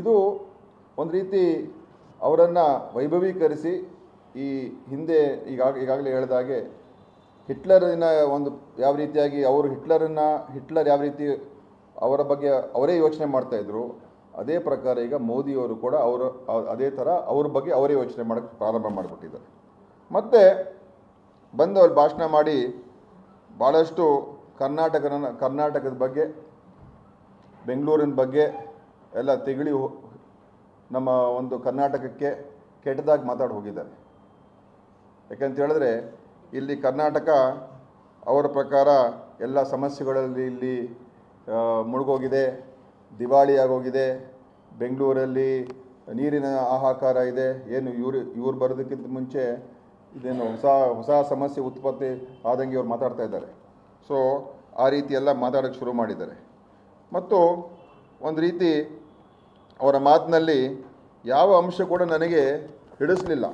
ಇದು ಒಂದು ರೀತಿ ಅವರನ್ನು ವೈಭವೀಕರಿಸಿ ಈ ಹಿಂದೆ ಈಗಾಗ, ಈಗಾಗಲೇ ಹೇಳಿದ ಹಾಗೆ ಹಿಟ್ಲರಿನ ಒಂದು ಯಾವ ರೀತಿಯಾಗಿ ಅವರು ಹಿಟ್ಲರನ್ನು, ಹಿಟ್ಲರ್ ಯಾವ ರೀತಿ ಅವರ ಬಗ್ಗೆ ಅವರೇ ಯೋಚನೆ ಮಾಡ್ತಾಯಿದ್ರು ಅದೇ ಪ್ರಕಾರ ಈಗ ಮೋದಿಯವರು ಕೂಡ ಅವರು, ಅದೇ ಥರ ಅವ್ರ ಬಗ್ಗೆ ಅವರೇ ಯೋಚನೆ ಮಾಡೋಕ್ಕೆ ಪ್ರಾರಂಭ ಮಾಡಿಬಿಟ್ಟಿದ್ದಾರೆ. ಮತ್ತು ಬಂದು ಅವ್ರು ಭಾಷಣ ಮಾಡಿ ಭಾಳಷ್ಟು ಕರ್ನಾಟಕನ, ಕರ್ನಾಟಕದ ಬಗ್ಗೆ, ಬೆಂಗಳೂರಿನ ಬಗ್ಗೆ ಎಲ್ಲ ತೆಗಳಿ ನಮ್ಮ ಒಂದು ಕರ್ನಾಟಕಕ್ಕೆ ಕೆಟ್ಟದಾಗಿ ಮಾತಾಡಿ ಹೋಗಿದ್ದಾರೆ. ಯಾಕಂತ ಹೇಳಿದ್ರೆ ಇಲ್ಲಿ ಕರ್ನಾಟಕ ಅವರ ಪ್ರಕಾರ ಎಲ್ಲ ಸಮಸ್ಯೆಗಳಲ್ಲಿ ಇಲ್ಲಿ ಮುಳುಗೋಗಿದೆ, ದಿವಾಳಿ ಆಗೋಗಿದೆ, ಬೆಂಗಳೂರಲ್ಲಿ ನೀರಿನ ಆಹಾಕಾರ ಇದೆ, ಏನು ಇವರು, ಇವ್ರು ಬರೋದಕ್ಕಿಂತ ಮುಂಚೆ ಇದೇನು ಹೊಸ ಹೊಸ ಸಮಸ್ಯೆ ಉತ್ಪತ್ತಿ ಆದಂಗೆ ಇವ್ರು ಮಾತಾಡ್ತಾ ಇದ್ದಾರೆ. ಸೊ ಆ ರೀತಿ ಎಲ್ಲ ಮಾತಾಡೋಕ್ಕೆ ಶುರು ಮಾಡಿದ್ದಾರೆ. ಮತ್ತು ಒಂದು ರೀತಿ ಅವರ ಮಾತಿನಲ್ಲಿ ಯಾವ ಅಂಶ ಕೂಡ ನನಗೆ ಹಿಡಿಸ್ಲಿಲ್ಲ.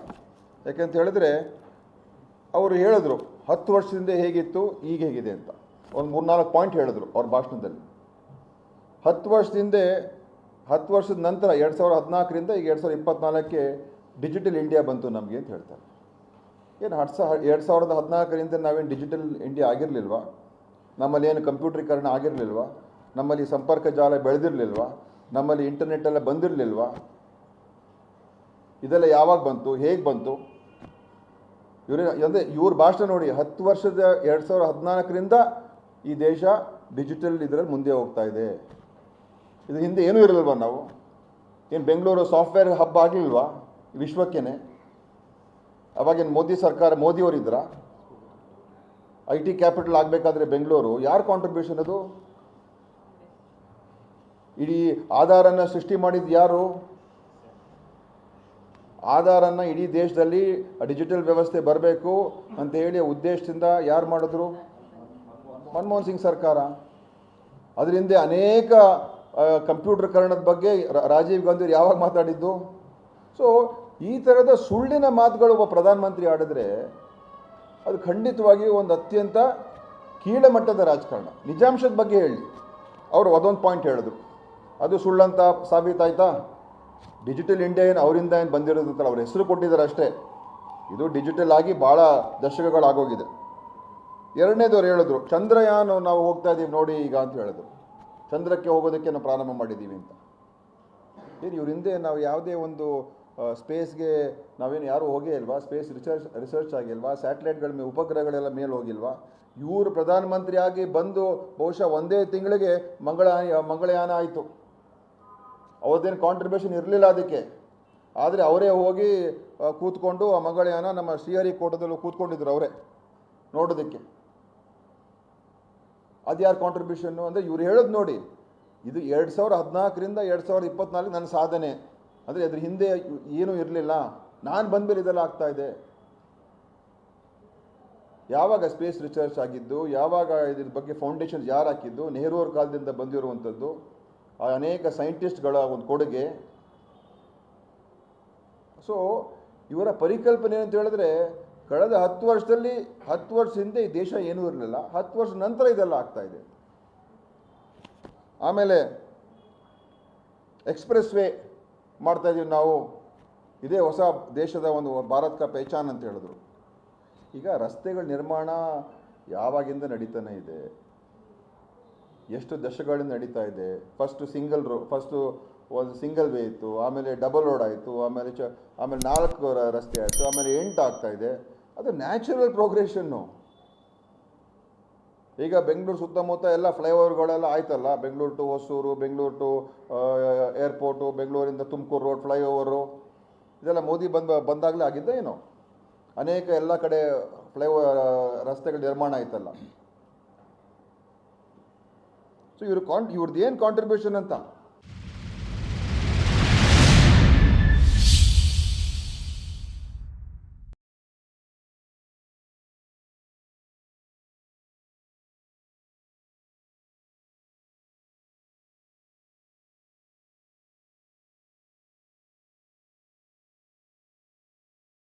ಯಾಕೆಂತ ಹೇಳಿದ್ರೆ ಅವರು ಹೇಳಿದ್ರು, ಹತ್ತು ವರ್ಷದಿಂದ ಹೇಗಿತ್ತು, ಈಗ ಹೇಗಿದೆ ಅಂತ. ಒಂದು ಮೂರ್ನಾಲ್ಕು ಪಾಯಿಂಟ್ ಹೇಳಿದ್ರು ಅವ್ರ ಭಾಷಣದಲ್ಲಿ. ಹತ್ತು ವರ್ಷದಿಂದ, ಹತ್ತು ವರ್ಷದ ನಂತರ, ಎರಡು ಸಾವಿರದ ಹದಿನಾಲ್ಕರಿಂದ ಈಗ ಎರಡು ಸಾವಿರದ ಇಪ್ಪತ್ನಾಲ್ಕಕ್ಕೆ ಡಿಜಿಟಲ್ ಇಂಡಿಯಾ ಬಂತು ನಮಗೆ ಅಂತ ಹೇಳ್ತಾರೆ. ಏನು ಹತ್ತು ಸಾವಿರ ಎರಡು ಸಾವಿರದ ಹದಿನಾಲ್ಕರಿಂದ ನಾವೇನು ಡಿಜಿಟಲ್ ಇಂಡಿಯಾ ಆಗಿರಲಿಲ್ವಾ? ನಮ್ಮಲ್ಲಿ ಏನು ಕಂಪ್ಯೂಟ್ರೀಕರಣ ಆಗಿರಲಿಲ್ವಾ? ನಮ್ಮಲ್ಲಿ ಸಂಪರ್ಕ ಜಾಲ ಬೆಳೆದಿರಲಿಲ್ವ? ನಮ್ಮಲ್ಲಿ ಇಂಟರ್ನೆಟ್ ಎಲ್ಲ ಬಂದಿರಲಿಲ್ವಾ? ಇದೆಲ್ಲ ಯಾವಾಗ ಬಂತು? ಹೇಗೆ ಬಂತು? ಇವ್ರ ಅಂದರೆ ಇವ್ರ ಭಾಷೆ ನೋಡಿ, ಹತ್ತು ವರ್ಷದ ಎರಡು ಸಾವಿರದ ಹದಿನಾಲ್ಕರಿಂದ ಈ ದೇಶ ಡಿಜಿಟಲ್ ಇದರಲ್ಲಿ ಮುಂದೆ ಹೋಗ್ತಾ ಇದೆ. ಇದು ಹಿಂದೆ ಏನೂ ಇರಲಿಲ್ವ ನಾವು? ಏನು ಬೆಂಗಳೂರು ಸಾಫ್ಟ್ವೇರ್ ಹಬ್ ಆಗಲಿಲ್ವಾ? ವಿಶ್ವಕ್ಕೇನೆ? ಅವಾಗೇನು ಮೋದಿ ಸರ್ಕಾರ ಮೋದಿಯವರಿದ್ರ ಐ ಟಿ ಕ್ಯಾಪಿಟಲ್ ಆಗಬೇಕಾದ್ರೆ ಬೆಂಗಳೂರು. ಯಾರ ಕಾಂಟ್ರಿಬ್ಯೂಷನ್ ಅದು? ಇಡೀ ಆಧಾರನ್ನು ಸೃಷ್ಟಿ ಮಾಡಿದ್ದು ಯಾರು? ಆಧಾರನ್ನು ಇಡೀ ದೇಶದಲ್ಲಿ ಡಿಜಿಟಲ್ ವ್ಯವಸ್ಥೆ ಬರಬೇಕು ಅಂತ ಹೇಳಿ ಉದ್ದೇಶದಿಂದ ಯಾರು ಮಾಡಿದ್ರು? ಮನಮೋಹನ್ ಸಿಂಗ್ ಸರ್ಕಾರ. ಅದರಿಂದ ಅನೇಕ ಕಂಪ್ಯೂಟರ್ಕರಣದ ಬಗ್ಗೆ ರಾಜೀವ್ ಗಾಂಧಿ ಯಾವಾಗ ಮಾತಾಡಿದ್ದು? ಸೊ ಈ ಥರದ ಸುಳ್ಳಿನ ಮಾತುಗಳು ಒಬ್ಬ ಪ್ರಧಾನಮಂತ್ರಿ ಆಡಿದ್ರೆ ಅದು ಖಂಡಿತವಾಗಿ ಒಂದು ಅತ್ಯಂತ ಕೀಳಮಟ್ಟದ ರಾಜಕಾರಣ. ನಿಜಾಂಶದ ಬಗ್ಗೆ ಹೇಳಿ. ಅವರು ಅದೊಂದು ಪಾಯಿಂಟ್ ಹೇಳಿದ್ರು. ಅದು ಸುಳ್ಳಂತ ಸಾಬೀತಾಯ್ತಾ ಡಿಜಿಟಲ್ ಇಂಡಿಯಾ ಏನು ಅವರಿಂದ ಏನು ಅಂತ ಅವ್ರ ಹೆಸರು ಕೊಟ್ಟಿದ್ದಾರೆ ಅಷ್ಟೇ. ಇದು ಡಿಜಿಟಲ್ ಆಗಿ ಭಾಳ ದಶಕಗಳಾಗೋಗಿದೆ. ಎರಡನೇದು ಅವ್ರು ಹೇಳಿದ್ರು, ಚಂದ್ರಯಾನ ನಾವು ಹೋಗ್ತಾ ಇದ್ದೀವಿ ನೋಡಿ ಈಗ ಅಂತ ಹೇಳಿದ್ರು. ಚಂದ್ರಕ್ಕೆ ಹೋಗೋದಕ್ಕೆ ನಾವು ಪ್ರಾರಂಭ ಮಾಡಿದ್ದೀವಿ ಅಂತ. ಏನು ಇವ್ರ ನಾವು ಯಾವುದೇ ಒಂದು ಸ್ಪೇಸ್ಗೆ ನಾವೇನು ಯಾರೂ ಹೋಗೇ ಇಲ್ವಾ? ಸ್ಪೇಸ್ ರಿಸರ್ಚ್ ರಿಸರ್ಚ್ ಆಗಿಲ್ವಾ? ಸ್ಯಾಟಲೈಟ್ಗಳ ಮೇಲೆ ಉಪಗ್ರಹಗಳೆಲ್ಲ ಮೇಲೆ ಹೋಗಿಲ್ವಾ? ಇವರು ಪ್ರಧಾನಮಂತ್ರಿಯಾಗಿ ಬಂದು ಬಹುಶಃ ಒಂದೇ ತಿಂಗಳಿಗೆ ಮಂಗಳ ಮಂಗಳಯಾನ ಆಯಿತು. ಅವ್ರದ್ದೇನು ಕಾಂಟ್ರಿಬ್ಯೂಷನ್ ಇರಲಿಲ್ಲ ಅದಕ್ಕೆ. ಆದರೆ ಅವರೇ ಹೋಗಿ ಕೂತ್ಕೊಂಡು ಆ ಮಂಗಳಯಾನ ನಮ್ಮ ಶ್ರೀಹರಿಕೋಟದಲ್ಲಿ ಕೂತ್ಕೊಂಡಿದ್ರು ಅವರೇ, ನೋಡೋದಕ್ಕೆ. ಅದು ಯಾರು ಕಾಂಟ್ರಿಬ್ಯೂಷನ್ನು ಅಂದರೆ ಇವ್ರು ಹೇಳೋದು ನೋಡಿ, ಇದು ಎರಡು ಸಾವಿರ ಹದಿನಾಲ್ಕರಿಂದ ಎರಡು ಸಾವಿರದ ಇಪ್ಪತ್ನಾಲ್ಕು ನನ್ನ ಸಾಧನೆ. ಅಂದರೆ ಅದ್ರ ಹಿಂದೆ ಏನೂ ಇರಲಿಲ್ಲ. ನಾನು ಬಂದಮೇಲೆ ಇದೆಲ್ಲ ಇದೆ. ಯಾವಾಗ ಸ್ಪೇಸ್ ರಿಸರ್ಚ್ ಆಗಿದ್ದು, ಯಾವಾಗ ಇದ್ರ ಬಗ್ಗೆ ಫೌಂಡೇಶನ್ ಯಾರು ಹಾಕಿದ್ದು, ನೆಹರು ಅವ್ರ ಕಾಲದಿಂದ ಬಂದಿರುವಂಥದ್ದು ಅನೇಕ ಸೈಂಟಿಸ್ಟ್ಗಳ ಒಂದು ಕೊಡುಗೆ. ಸೊ ಇವರ ಪರಿಕಲ್ಪನೆ ಅಂತ ಹೇಳಿದ್ರೆ, ಕಳೆದ ಹತ್ತು ವರ್ಷದಲ್ಲಿ, ಹತ್ತು ವರ್ಷ ಹಿಂದೆ ಈ ದೇಶ ಏನೂ ಇರಲಿಲ್ಲ. ಹತ್ತು ವರ್ಷ ನಂತರ ಇದೆಲ್ಲ ಆಗ್ತಾ ಇದೆ. ಆಮೇಲೆ ಎಕ್ಸ್ಪ್ರೆಸ್ ವೇ ಮಾಡ್ತಾ ಇದೀವಿ ನಾವು. ಇದೇ ಹೊಸ ದೇಶದ ಒಂದು ಭಾರತ ಕ ಪೇಚಾನ್ ಅಂತ ಹೇಳಿದ್ರು. ಈಗ ರಸ್ತೆಗಳ ನಿರ್ಮಾಣ ಯಾವಾಗಿಂದ ನಡೀತಾನೆ ಇದೆ? ಎಷ್ಟು ದಶಕಗಳಿಂದ ನಡೀತಾ ಇದೆ? ಫಸ್ಟು ಸಿಂಗಲ್ ರೋ ಫಸ್ಟು ಒಂದು ಸಿಂಗಲ್ ವೇ ಇತ್ತು, ಆಮೇಲೆ ಡಬಲ್ ರೋಡ್ ಆಯಿತು, ಆಮೇಲೆ ಚ, ಆಮೇಲೆ ನಾಲ್ಕು ರಸ್ತೆ ಆಯಿತು, ಆಮೇಲೆ ಎಂಟು ಆಗ್ತಾ ಇದೆ. ಅದು ನ್ಯಾಚುರಲ್ ಪ್ರೋಗ್ರೆಷನ್ನು ಈಗ ಬೆಂಗಳೂರು ಸುತ್ತಮುತ್ತ ಎಲ್ಲ ಫ್ಲೈಓವರ್ಗಳೆಲ್ಲ ಆಯ್ತಲ್ಲ? Bengaluru to Hosur Bengaluru to airport ಬೆಂಗಳೂರಿಂದ ತುಮಕೂರು ರೋಡ್ ಫ್ಲೈಓವರು ಇದೆಲ್ಲ ಮೋದಿ ಬಂದ, ಬಂದಾಗಲೇ ಆಗಿದ್ದ ಏನು? ಅನೇಕ ಎಲ್ಲ ಕಡೆ ಫ್ಲೈಓವರ್ ರಸ್ತೆಗಳು ನಿರ್ಮಾಣ ಆಯ್ತಲ್ಲ. ಸೊ ಇವ್ರ ಕಾಂಟ್ ಇವ್ರದ್ದು ಏನು ಕಾಂಟ್ರಿಬ್ಯೂಷನ್ ಅಂತ.